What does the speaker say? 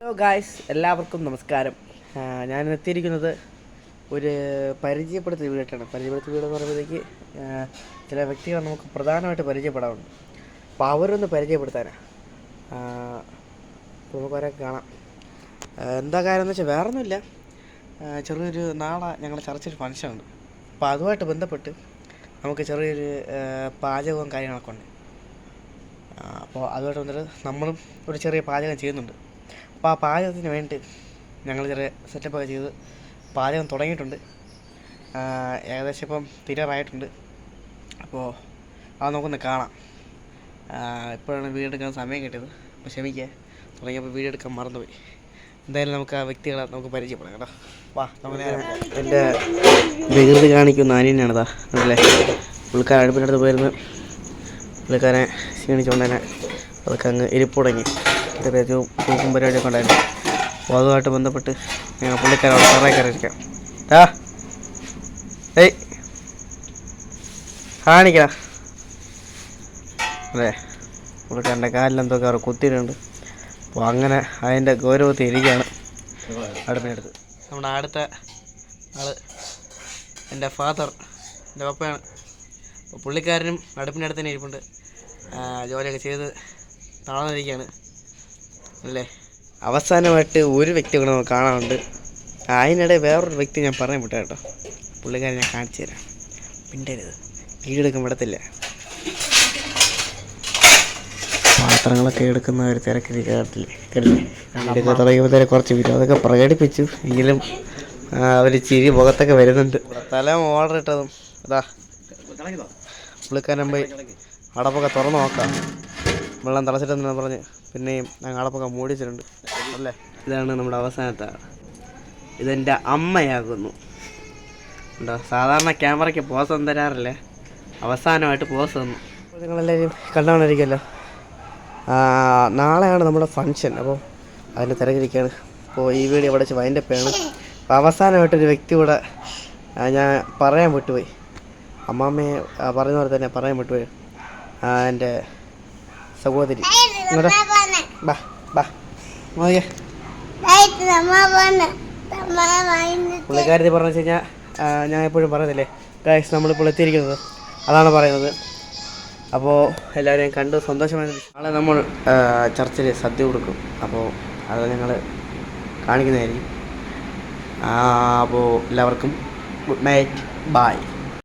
Hello guys എല്ലാവർക്കും നമസ്കാരം. ഞാൻ എത്തിയിരിക്കുന്നത് ഒരു പരിചയപ്പെടുത്തൽ വീടായിട്ടാണ്. പരിചയപ്പെടുത്തൽ വീട് എന്ന് പറയുമ്പോഴത്തേക്ക് ചില വ്യക്തികൾ നമുക്ക് പ്രധാനമായിട്ട് പരിചയപ്പെടാറുണ്ട്. അപ്പോൾ അവരൊന്ന് പരിചയപ്പെടുത്താനാണ് അപ്പോൾ നമുക്ക് അവരെ കാണാം. എന്താ കാര്യം എന്ന് വെച്ചാൽ വേറെ ഒന്നുമില്ല ചെറിയൊരു നാളെ ഞങ്ങളുടെ ചർച്ചൊരു ഫങ്ഷൻ ഉണ്ട് അപ്പോൾ അതുമായിട്ട് ബന്ധപ്പെട്ട് നമുക്ക് ചെറിയൊരു പാചകവും കാര്യങ്ങളൊക്കെ ഉണ്ട്. അപ്പോൾ അതുമായിട്ട് വന്നിട്ട് നമ്മളും ഒരു ചെറിയ പാചകം ചെയ്യുന്നുണ്ട്. അപ്പോൾ ആ പാചകത്തിന് വേണ്ടി ഞങ്ങൾ ചെറിയ സെറ്റപ്പൊക്കെ ചെയ്ത് പാചകം തുടങ്ങിയിട്ടുണ്ട്. ഏകദേശം ഇപ്പം തീരാറായിട്ടുണ്ട്. അപ്പോൾ അത് നമുക്കൊന്ന് കാണാം. ഇപ്പോഴാണ് വീഡിയോ എടുക്കാൻ സമയം കിട്ടിയത്. അപ്പോൾ ക്ഷമിക്കുക തുടങ്ങിയപ്പോൾ വീഡിയോ എടുക്കാൻ മറന്നുപോയി. എന്തായാലും നമുക്ക് ആ വ്യക്തികളെ നമുക്ക് പരിചയപ്പെടാം കേട്ടോ. വാ നേരെ എന്റെ വികൃതി കാണിക്കുന്ന അനിയനാണിതാ. അല്ലേ? പുള്ളിക്കാരൻ അടുപ്പിനടുത്ത് പോയിരുന്നു. പുള്ളിക്കാരനെ ക്ഷീണിച്ചുകൊണ്ട് തന്നെ അതൊക്കെ അങ്ങ് ഇരിപ്പ് ചെറിയ തൂക്കും പരിപാടിയൊക്കെ ഉണ്ടായിരുന്നു. അപ്പോൾ അതുമായിട്ട് ബന്ധപ്പെട്ട് ഞങ്ങൾ പുള്ളിക്കാരോട് കുറേ കയറിയിരിക്കാം. ആ ഏയ്. കാണിക്കടാ. അല്ലേ പുള്ളിക്കാരന്റെ കാലിലെന്തോ കയറി കുത്തിയിട്ടുണ്ട്. അപ്പോൾ അങ്ങനെ അതിന്റെ ഗൗരവത്തിൽ ഇരിക്കുകയാണ് അടുപ്പിനടുത്ത്. നമ്മുടെ അടുത്ത ആൾ എന്റെ ഫാദർ എന്റെ പപ്പയാണ്. അപ്പോൾ പുള്ളിക്കാരനും അടുപ്പിനടുത്ത് തന്നെ ഇരിപ്പുണ്ട്. ജോലിയൊക്കെ ചെയ്ത് തളർന്നിരിക്കുകയാണ്. അല്ലേ? അവസാനമായിട്ട് ഒരു വ്യക്തി കൂടെ നമുക്ക് കാണാനുണ്ട്. അതിനിടെ വേറൊരു വ്യക്തി ഞാൻ പറഞ്ഞു വിട്ടു കേട്ടോ. പുള്ളിക്കാരൻ ഞാൻ കാണിച്ചു തരാം. പിണ്ടരുത് വീടെടുക്കാൻ പറ്റത്തില്ല. പാത്രങ്ങളൊക്കെ എടുക്കുന്ന ഒരു തിരക്കിൽ കേട്ടില്ലേ? വീടൊക്കെ തുടങ്ങിയപ്പോഴത്തേക്ക് കുറച്ച് അതൊക്കെ പ്രകടിപ്പിച്ചു. എങ്കിലും അവർ ഒരു ചിരി മുഖത്തൊക്കെ വരുന്നുണ്ട്. തല ഓർഡർ ഇട്ടതും. അതാ പുള്ളിക്കാരൻ പോയി അടപ്പൊക്കെ തുറന്നു നോക്കാം. വെള്ളം തിളച്ചിട്ടെന്ന് പറഞ്ഞ് പിന്നെയും ഞങ്ങൾ അടപ്പൊക്കെ മൂടിച്ചിട്ടുണ്ട് അല്ലേ? ഇതാണ് നമ്മുടെ അവസാനത്തെ ഇതെന്റെ അമ്മയാകുന്നു. ഉണ്ടോ? സാധാരണ ക്യാമറയ്ക്ക് പോസ് ഒന്നും തരാറില്ല? അവസാനമായിട്ട് പോസ് തന്നു നിങ്ങളെല്ലാവരും കണ്ടാണിരിക്കുമല്ലോ നാളെയാണ് നമ്മുടെ ഫങ്ഷൻ അപ്പോൾ അതിന്റെ തിരക്കിരിക്കുകയാണ് അപ്പോൾ ഈ വീഡിയോ ഇവിടെ വെച്ച് വൈന്റെ ചെയ്യണം. അപ്പോൾ അവസാനമായിട്ടൊരു വ്യക്തി കൂടെ ഞാൻ പറയാൻ വിട്ടുപോയി. അമ്മാമ്മയെ പറഞ്ഞ പോലെ തന്നെ പറയാൻ വിട്ടുപോയി. എന്റെ സഹോദരി. പുള്ളിക്കാരി ബാ ബാ. നോക്കിയേ പുള്ളിക്കാരത്തി പറഞ്ഞു വെച്ച് കഴിഞ്ഞാൽ ഞാൻ എപ്പോഴും പറയുന്നില്ലേ ഗായ്സ് നമ്മളിപ്പോൾ എത്തിയിരിക്കുന്നത്. അതാണ് പറയുന്നത്. അപ്പോൾ എല്ലാവരെയും കണ്ട് സന്തോഷമായി നാളെ നമ്മൾ ചർച്ചിൽ സദ്യ കൊടുക്കും. അപ്പോൾ അത് ഞങ്ങൾ കാണിക്കുന്നതായിരിക്കും. അപ്പോൾ എല്ലാവർക്കും ഗുഡ് നൈറ്റ്. ബായ്